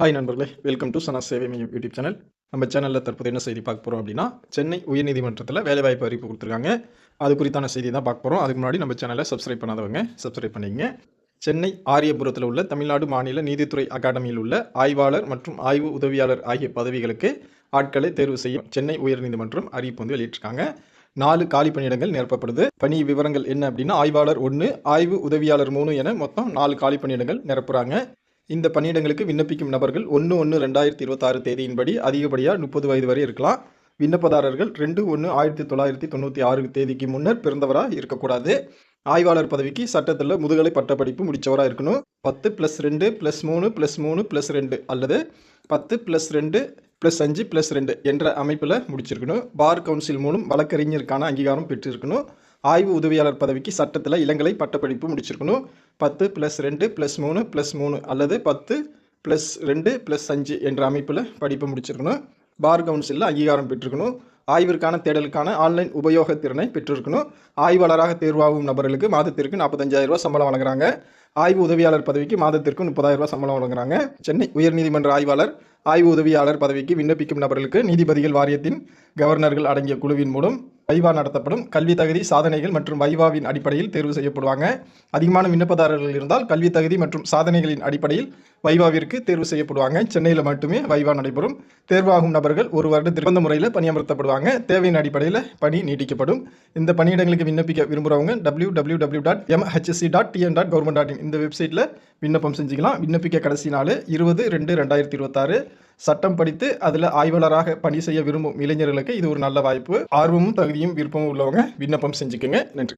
Hi நண்பர்களே. Welcome to சனா சேவை மையம் யூடியூப் சேனல் நம்ம சேனலில் தற்போது என்ன செய்தி பார்க்க போகிறோம் அப்படின்னா சென்னை உயர்நீதிமன்றத்தில் வேலைவாய்ப்பு அறிவிப்பு கொடுத்துருக்காங்க. அது குறித்தான செய்தி தான் பார்க்க போகிறோம் அதுக்கு முன்னாடி நம்ம சேனலை சப்ஸ்கிரைப் பண்ணாதவங்க சப்ஸ்கிரைப் பண்ணிக்கங்க சென்னை ஆரியபுரத்தில் உள்ள தமிழ்நாடு மாநில நீதித்துறை அகாடமியில் உள்ள ஆய்வாளர் மற்றும் ஆய்வு உதவியாளர் ஆகிய பதவிகளுக்கு ஆட்களை தேர்வு செய்யும் சென்னை உயர்நீதிமன்றம் அறிவிப்பு வந்து வெளியிட்டிருக்காங்க. நாலு காலி பணியிடங்கள் நிரப்பப்படுது. பணி விவரங்கள் என்ன அப்படின்னா ஆய்வாளர் ஒன்று ஆய்வு உதவியாளர் மூணு என மொத்தம் நாலு காலி பணியிடங்கள் நிரப்புறாங்க. இந்த பணியிடங்களுக்கு விண்ணப்பிக்கும் நபர்கள் ஒன்று ஒன்று ரெண்டாயிரத்தி இருபத்தாறு தேதியின்படி அதிகப்படியாக முப்பது வயது வரை இருக்கலாம். விண்ணப்பதாரர்கள் ரெண்டு ஒன்று ஆயிரத்தி தொள்ளாயிரத்தி தொண்ணூற்றி ஆறு தேதிக்கு முன்னர் பிறந்தவராக இருக்கக்கூடாது. ஆய்வாளர் பதவிக்கு சட்டத்தில் முதுகலை பட்டப்படிப்பு முடித்தவராக இருக்கணும். பத்து ப்ளஸ் ரெண்டு ப்ளஸ் மூணு ப்ளஸ் மூணு ப்ளஸ் ரெண்டு அல்லது பத்து ப்ளஸ் ரெண்டு ப்ளஸ் அஞ்சு ப்ளஸ் ரெண்டு என்ற அமைப்பில் முடிச்சிருக்கணும். பார் கவுன்சில் மூலம் வழக்கறிஞருக்கான அங்கீகாரம் பெற்றிருக்கணும். ஆய்வு உதவியாளர் பதவிக்கு சட்டத்தில் இளங்கலை பட்டப்படிப்பு முடிச்சிருக்கணும். பத்து ப்ளஸ் ரெண்டு ப்ளஸ் மூணு ப்ளஸ் மூணு அல்லது பத்து ப்ளஸ் ரெண்டு ப்ளஸ் அஞ்சு என்ற அமைப்பில் படிப்பு முடிச்சிருக்கணும். பார் கவுன்சிலில் அங்கீகாரம் பெற்றிருக்கணும். ஆய்விற்கான தேடலுக்கான ஆன்லைன் உபயோக திறனை பெற்றிருக்கணும். ஆய்வாளராக தேர்வாகும் நபர்களுக்கு மாதத்திற்கு நாற்பத்தஞ்சாயிரம் ரூபா சம்பளம் வழங்குறாங்க. ஆய்வு உதவியாளர் பதவிக்கு மாதத்திற்கு முப்பதாயிரம் ரூபா சம்பளம் வழங்குறாங்க. சென்னை உயர்நீதிமன்ற ஆய்வாளர் ஆய்வு உதவியாளர் பதவிக்கு விண்ணப்பிக்கும் நபர்களுக்கு நீதிபதிகள் வாரியத்தின் கவர்னர்கள் அடங்கிய குழுவின் மூலம் வைவா நடத்தப்படும். கல்வி தகுதி சாதனைகள் மற்றும் வைவாவின் அடிப்படையில் தேர்வு செய்யப்படுவாங்க. அதிகமான விண்ணப்பதாரர்கள் இருந்தால் கல்வி தகுதி மற்றும் சாதனைகளின் அடிப்படையில் வைவாவிற்கு தேர்வு செய்யப்படுவாங்க. சென்னையில் மட்டுமே வைவா நடைபெறும். தேர்வாகும் நபர்கள் ஒரு வருடத்திற்கு அந்த முறையில் பணியமர்த்தப்படுவாங்க. தேவையின் அடிப்படையில் பணி நீட்டிக்கப்படும். இந்த பணியிடங்களுக்கு விண்ணப்பிக்க விரும்புகிறவங்க W W W dot MHC dot TN dot government dot in இந்த வெப்சைட்டில் விண்ணப்பம் செஞ்சுக்கலாம். விண்ணப்பிக்க கடைசி நாள் இருபது ரெண்டு ரெண்டாயிரத்தி இருபத்தாறு. சட்டம் படித்து அதில் ஆய்வாளராக பணி செய்ய விரும்பும் இளைஞர்களுக்கு இது ஒரு நல்ல வாய்ப்பு. ஆர்வமும் தகுதியும் விருப்பமும் உள்ளவங்க விண்ணப்பம் செஞ்சுக்கோங்க. நன்றி.